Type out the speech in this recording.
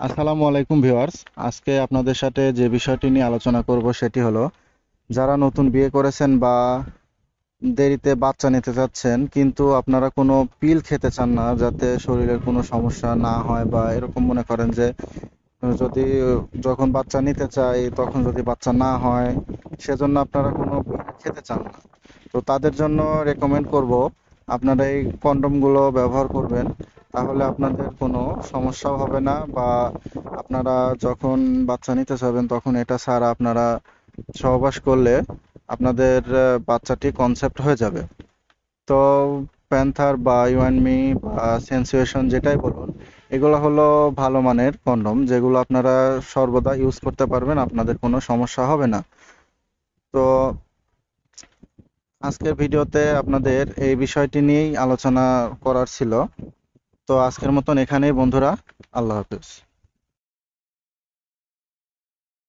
আসসালামু আলাইকুম ভিউয়ার্স। আজকে আপনাদের সাথে যে বিষয়টি নিয়ে আলোচনা করব সেটি হলো, যারা নতুন বিয়ে করেছেন বা দেরিতে বাচ্চা নিতে চাচ্ছেন কিন্তু আপনারা কোনো পিল খেতে চান না যাতে শরীরের কোনো সমস্যা না হয় বা এরকম মনে করেন যে, যদি যখন বাচ্চা নিতে চাই তখন যদি বাচ্চা না হয়, সেজন্য আপনারা কোনো খেতে চান না। তো তাদের জন্য রেকমেন্ড করব, আপনারা এই কন্ডোমগুলো ব্যবহার করবেন। তাহলে আপনাদের কোনো সমস্যাও হবে না বা আপনারা যখন বাচ্চা নিতে চাবেন তখন এটা ছাড়া আপনারা সহবাস করলে আপনাদের বাচ্চাটি কনসেপ্ট হয়ে যাবে। তো প্যান্থার বা ইউএনমি বা সেন্সুয়েশন যেটাই বলুন, এগুলো হলো ভালো মানের কন্ডোম যেগুলো আপনারা সর্বদা ইউজ করতে পারবেন, আপনাদের কোনো সমস্যা হবে না। তো আজকের ভিডিওতে আপনাদের এই বিষয়টি নিয়েই আলোচনা করার ছিল। তো আজকের মতন এখানেই বন্ধুরা আল্লাহ হাফেজ।